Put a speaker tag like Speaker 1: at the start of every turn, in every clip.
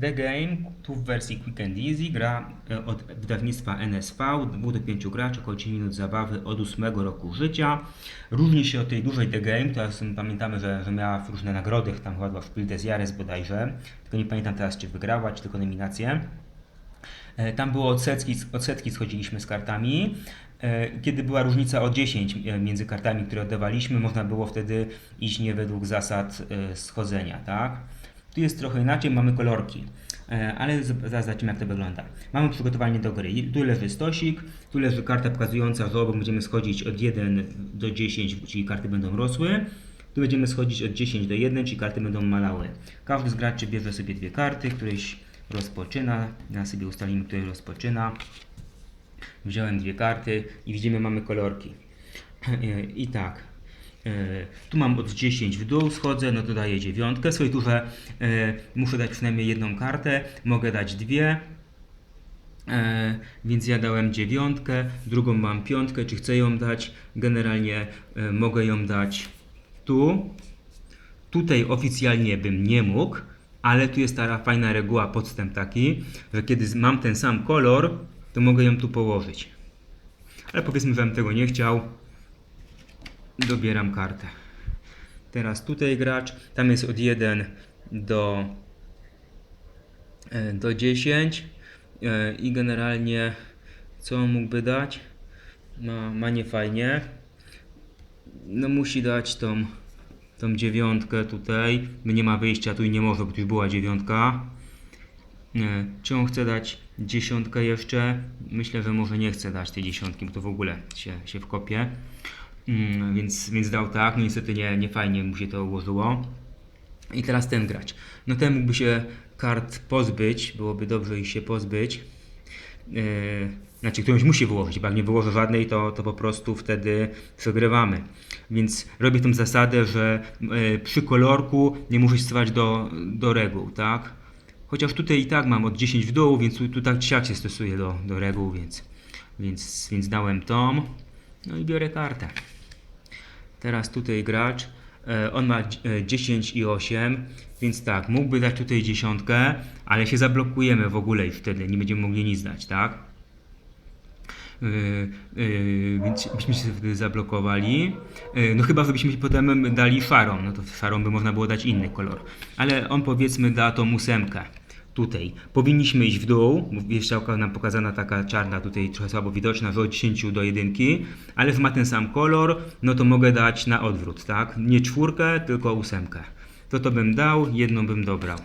Speaker 1: The Game, tu w wersji Quick and Easy, gra e, od wydawnictwa NSV, 2 do 5 graczy, około 10 minut zabawy od 8 roku życia. Różni się od tej dużej The Game, teraz pamiętamy, że, że miała różne nagrody, tam chyba była Spiel des Jahres bodajże, tylko nie pamiętam teraz czy wygrała, czy tylko nominację. E, Tam było odsetki, odsetki schodziliśmy z kartami. E, Kiedy była różnica o 10 e, między kartami, które oddawaliśmy, można było wtedy iść nie według zasad schodzenia, tak? Tu jest trochę inaczej, mamy kolorki, E, ale zaraz zobaczymy jak to wygląda. Mamy przygotowanie do gry. Tu leży stosik, tu leży karta pokazująca, że obok będziemy schodzić od 1 do 10, czyli karty będą rosły. Tu będziemy schodzić od 10 do 1, czyli karty będą malały. Każdy z graczy bierze sobie dwie karty, któreś rozpoczyna. Ja sobie ustalimy, który rozpoczyna. Wziąłem dwie karty i widzimy, mamy kolorki. E, I tak. E, Tu mam od 10 w dół, schodzę, no to daję dziewiątkę. Swojej turze e, muszę dać przynajmniej jedną kartę, mogę dać dwie. E, więc ja dałem dziewiątkę, drugą mam piątkę, czy chcę ją dać? Generalnie mogę ją dać tu. Tutaj oficjalnie bym nie mógł, ale tu jest ta fajna reguła, podstęp taki, że kiedy mam ten sam kolor, to mogę ją tu położyć. Ale powiedzmy, że bym tego nie chciał, dobieram kartę. Teraz tutaj gracz, tam jest od 1 do, e, do 10 e, i generalnie co on mógłby dać? Ma, ma nie fajnie. No musi dać tą, tą dziewiątkę tutaj, nie ma wyjścia, tu i nie może, bo tu już była dziewiątka. Nie. Czy on chce dać dziesiątkę jeszcze? Myślę, że może nie chce dać tej dziesiątki, bo to w ogóle się, się wkopie. Mm, więc, więc dał tak, no niestety nie, nie fajnie mu się to ułożyło. I teraz ten gracz. No ten mógłby się kart pozbyć, byłoby dobrze ich się pozbyć. Yy, znaczy którąś musi wyłożyć, bo jak nie wyłożę żadnej, to, to po prostu wtedy przegrywamy. Więc robię tą zasadę, że yy, przy kolorku nie muszę stosować do, do reguł, tak? Chociaż tutaj i tak mam od 10 w dół, więc tu, tak siak się stosuje do, do reguł, więc, więc, więc dałem tą. No i biorę kartę. Teraz tutaj gracz, e, on ma e, 10 i 8, więc tak, mógłby dać tutaj dziesiątkę, ale się zablokujemy w ogóle i wtedy nie będziemy mogli nic dać, tak? Yy, yy, więc byśmy się wtedy zablokowali. Yy, no chyba, żebyśmy potem dali szarą, no to szarą by można było dać inny kolor. Ale on powiedzmy da tą ósemkę. Tutaj. Powinniśmy iść w dół, jest strzałka nam pokazana taka czarna, tutaj trochę słabo widoczna, od 10 do 1, ale ma ten sam kolor, no to mogę dać na odwrót, tak? Nie czwórkę, tylko ósemkę. To to bym dał, jedną bym dobrał.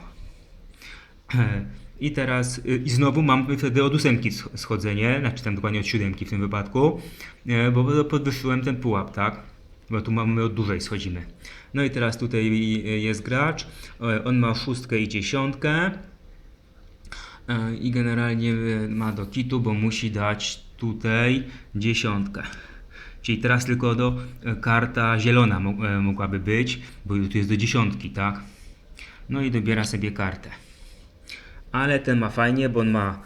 Speaker 1: I teraz, i znowu mam wtedy od ósemki sch- schodzenie, znaczy tam dokładnie od siódemki w tym wypadku, e, bo podwyższyłem ten pułap, tak? Bo tu mamy od dłużej schodzimy. No i teraz tutaj y, jest gracz, e, on ma szóstkę i dziesiątkę e, i generalnie y, ma do kitu, bo musi dać tutaj dziesiątkę. Czyli teraz tylko do e, karta zielona mo- e, mogłaby być, bo tu jest do dziesiątki, tak? No i dobiera sobie kartę ale ten ma fajnie, bo on ma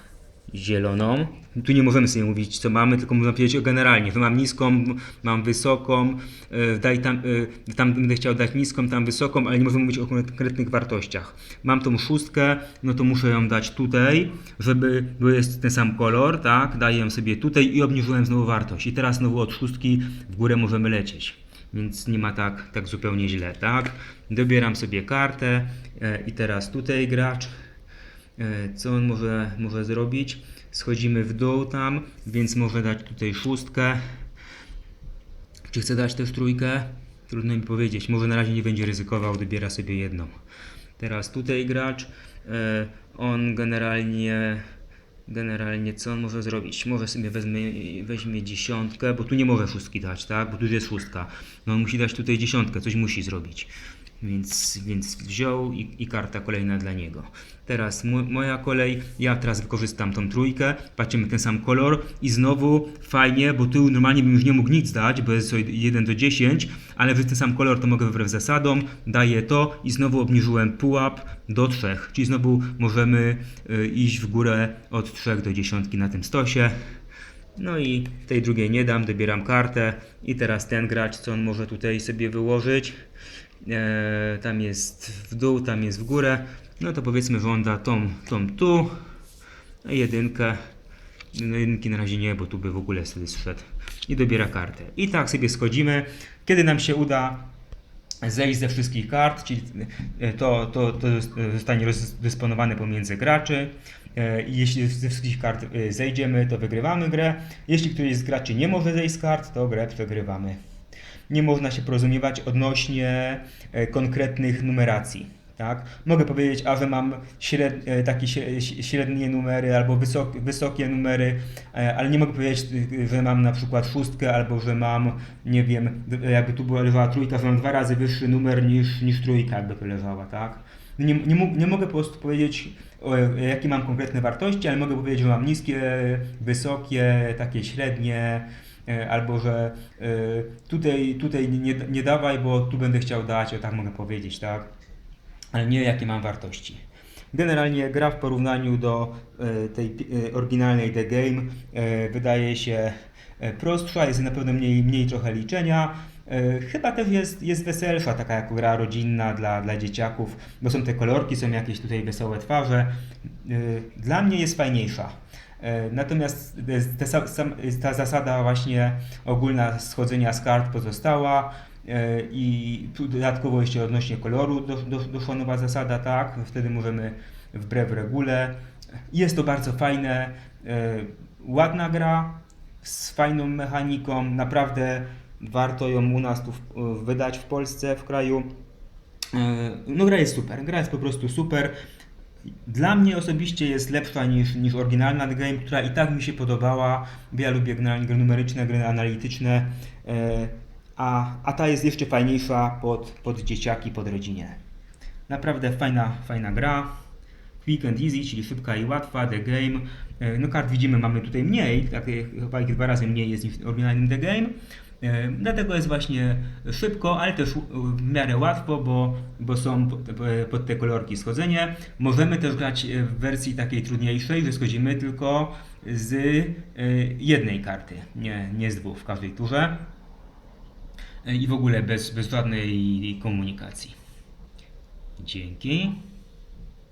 Speaker 1: zieloną. Tu nie możemy sobie mówić, co mamy, tylko możemy powiedzieć o generalnie, mam niską, mam wysoką, e, daj tam, e, tam będę chciał dać niską, tam wysoką, ale nie możemy mówić o konkretnych wartościach. Mam tą szóstkę, no to muszę ją dać tutaj, żeby, bo jest ten sam kolor, tak, daję ją sobie tutaj i obniżyłem znowu wartość. I teraz znowu od szóstki w górę możemy lecieć. Więc nie ma tak, tak zupełnie źle, tak? Dobieram sobie kartę e, i teraz tutaj gracz Co on może, może zrobić? Schodzimy w dół tam, więc może dać tutaj szóstkę. Czy chce dać też trójkę? Trudno mi powiedzieć. Może na razie nie będzie ryzykował, dobiera sobie jedną. Teraz tutaj gracz. e, On generalnie. Generalnie co on może zrobić? Może sobie wezmie, weźmie dziesiątkę, bo tu nie może szóstki dać, tak? Bo tu jest szóstka. No on musi dać tutaj dziesiątkę, coś musi zrobić. Więc, więc wziął i, i karta kolejna dla niego. Teraz mo, moja kolej, ja teraz wykorzystam tą trójkę, patrzymy ten sam kolor i znowu fajnie, bo tu normalnie bym już nie mógł nic dać, bo jest 1 do 10, ale ten sam kolor to mogę wbrew zasadom, daję to i znowu obniżyłem pułap do 3, czyli znowu możemy y, iść w górę od 3 do 10 na tym stosie. No i tej drugiej nie dam, dobieram kartę i teraz ten gracz, co on może tutaj sobie wyłożyć. E, tam jest w dół, tam jest w górę. No to powiedzmy, że on da tą, tą tu, a jedynkę. No jedynki na razie nie, bo tu by w ogóle wtedy zszedł. I dobiera kartę. I tak sobie schodzimy. Kiedy nam się uda zejść ze wszystkich kart, czyli e, to, to, to zostanie rozdysponowane pomiędzy graczy. E, jeśli ze wszystkich kart e, zejdziemy, to wygrywamy grę. Jeśli któryś z graczy nie może zejść z kart, to grę przegrywamy. Nie można się porozumiewać odnośnie e, konkretnych numeracji. Tak? Mogę powiedzieć, a że mam śred, e, takie śre- średnie numery albo wysok, wysokie numery, e, ale nie mogę powiedzieć, że mam na przykład szóstkę albo że mam, nie wiem, jakby tu była leżała trójka, że mam dwa razy wyższy numer niż, niż trójka, jakby tu leżała, tak? Nie, nie, nie mogę po prostu powiedzieć, jakie mam konkretne wartości, ale mogę powiedzieć, że mam niskie, wysokie, takie średnie, albo że e, tutaj, tutaj nie, nie dawaj, bo tu będę chciał dać, o tak mogę powiedzieć, tak? ale nie jakie mam wartości. Generalnie gra w porównaniu do e, tej e, oryginalnej The Game e, wydaje się e, prostsza, jest na pewno mniej, mniej trochę liczenia. E, Chyba też jest, jest weselsza, taka jak gra rodzinna dla, dla dzieciaków, bo są te kolorki, są jakieś tutaj wesołe twarze. E, Dla mnie jest fajniejsza. E, Natomiast ta zasada właśnie ogólna schodzenia z kart pozostała. E, I dodatkowo jeszcze odnośnie koloru do- do- doszła nowa zasada, tak, wtedy możemy wbrew regule. Jest to bardzo fajne, e, ładna gra z fajną mechaniką, naprawdę warto ją u nas tu wydać w Polsce, w kraju. No gra jest super, gra jest po prostu super. Dla mnie osobiście jest lepsza niż, niż oryginalna The Game, która i tak mi się podobała, bo ja lubię gry numeryczne, gry analityczne, e, a, a ta jest jeszcze fajniejsza pod, pod dzieciaki, pod rodzinę. Naprawdę fajna, fajna gra. Quick and easy, czyli szybka i łatwa, The Game. E, No kart widzimy, mamy tutaj mniej, tak, e, chyba dwa razy mniej jest niż w oryginalnym The Game. E, Dlatego jest właśnie szybko, ale też w miarę łatwo, bo, bo są pod, te kolorki schodzenie. Możemy też grać w wersji takiej trudniejszej, że schodzimy tylko z e, jednej karty, nie, nie z dwóch w każdej turze. E, I w ogóle bez, bez żadnej komunikacji. Dzięki.